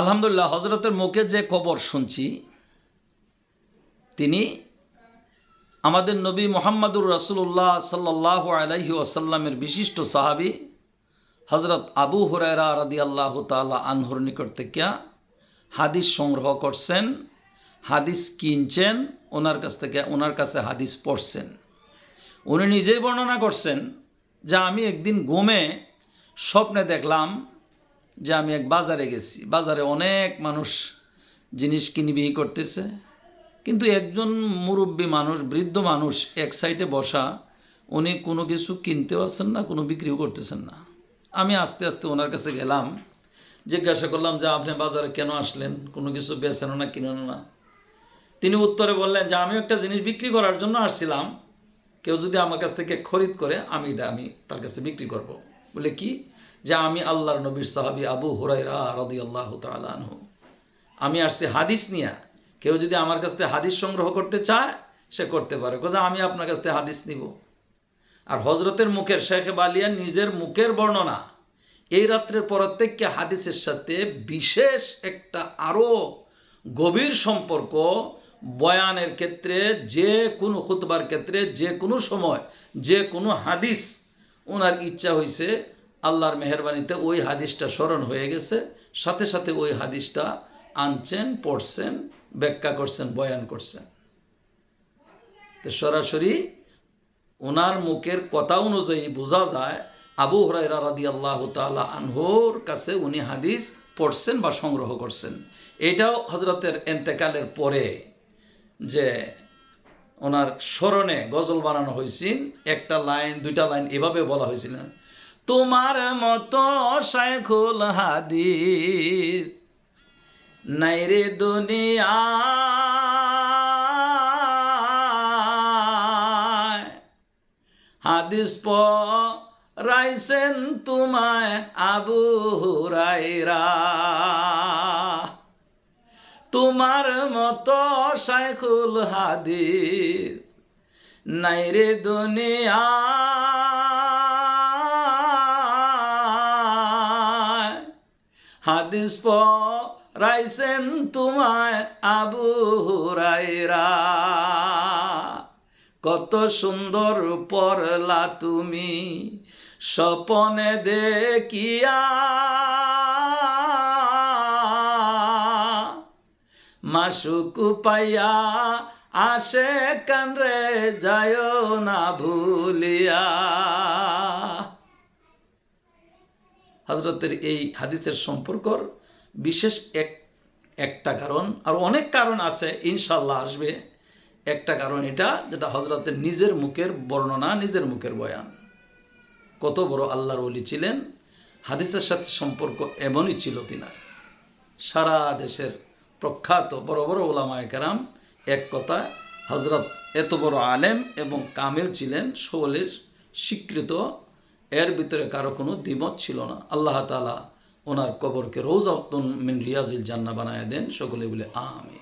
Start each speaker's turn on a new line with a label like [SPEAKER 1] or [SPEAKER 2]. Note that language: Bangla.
[SPEAKER 1] আলহামদুলিল্লাহ হজরতের মুখে যে খবর শুনছি, তিনি আমাদের নবী মোহাম্মদুর রসুল্লাহ সাল্লাহ আলাইহি ওয়াসাল্লামের বিশিষ্ট সাহাবি হজরত আবু হুরায়রা রাদি আল্লাহ তালা আনহুর নিকট থেকে হাদিস সংগ্রহ করছেন, হাদিস কিনছেন, ওনার কাছ থেকে, ওনার কাছে হাদিস পড়ছেন। উনি নিজেই বর্ণনা করছেন যে আমি একদিন ঘুমে স্বপ্নে দেখলাম যে আমি এক বাজারে গেছি। বাজারে অনেক মানুষ জিনিস কিনিবিহি করতেছে। কিন্তু একজন মুরব্বী মানুষ, বৃদ্ধ মানুষ এক সাইডে বসা, উনি কোনো কিছু কিনতেও আসছেন না, কোনো বিক্রিও করতেছেন না। আমি আস্তে আস্তে ওনার কাছে গেলাম, জিজ্ঞাসা করলাম যে, আপনি বাজারে কেন আসলেন? কোনো কিছু বেচেন না, কিনেন না? তিনি উত্তরে বললেন যে আমি একটা জিনিস বিক্রি করার জন্য আসছিলাম। কেউ যদি আমার কাছ থেকে খরিদ করে, আমি এটা আমি তার কাছে বিক্রি করব। বলে, কি? যে আমি আল্লাহর নবীর সাহাবি আবু হুরাইরা রদি আল্লাহ তালু আমি আসছি হাদিস নিয়া কেউ যদি আমার কাছ থেকে হাদিস সংগ্রহ করতে চায়, সে করতে পারে। কোথা আমি আপনার কাছ থেকে হাদিস নিব। আর হজরতের মুখের শেখ বালিয়া নিজের মুখের বর্ণনা, এই রাত্রের প্রত্যেককে হাদিসের সাথে বিশেষ একটা আরও গভীর সম্পর্ক বয়ানের ক্ষেত্রে, যে কোনো খুতবার ক্ষেত্রে, যে কোনো সময়, যে কোনো হাদিস ওনার ইচ্ছা হয়েছে আল্লাহর মেহরবানিতে ওই হাদিসটা স্মরণ হয়ে গেছে। সাথে সাথে ওই হাদিসটা আনছেন, পড়ছেন, ব্যাখ্যা করছেন, বয়ান করছেন। তো সরাসরি ওনার মুখের কথা অনুযায়ী বোঝা যায়, আবু হরাইরা রাদি আল্লাহ তালা আনহোর কাছে উনি হাদিস পড়ছেন বা সংগ্রহ করছেন। এটাও হজরতের এন্তেকালের পরে যে ওনার স্মরণে গজল বানানো হয়েছিল একটা লাইন, দুইটা লাইন এভাবে বলা হয়েছিল তোমার মতো শাইখুল হাদিস নাই রে দুনিয়া। হাদিস রাইছেন তোমায় আবু হুরাইরা তোমার মতো শাইখুল হাদিস নাই রে দুনিয়া। হাদিস রাইছেন তোমায় আবু হুরাইরা কত সুন্দর পরলা তুমি স্বপনে দেখিয়া। মাসুকু পাইয়া আসে কানরে যায় না ভুলিয়া। হজরতের এই হাদিসের সম্পর্কর বিশেষ এক, একটা কারণ, আর অনেক কারণ আছে ইনশাল্লাহ আসবে। একটা কারণ এটা, যেটা হজরতের নিজের মুখের বর্ণনা, নিজের মুখের বয়ান। কত বড় আল্লাহর অলি ছিলেন, হাদিসের সাথে সম্পর্ক এমনই ছিল তিনার। সারা দেশের প্রখ্যাত বড় বড় ওলামায় কেরাম এক কথা হজরত এত বড় আলেম এবং কামেল ছিলেন সকলের স্বীকৃত এর ভিতরে কারও কোনো দ্বিমত ছিল না। আল্লাহ তালা ওনার কবরকে রোজ মিন রিয়াজিল জান্না বানায় দেন। সকলে বলে আমি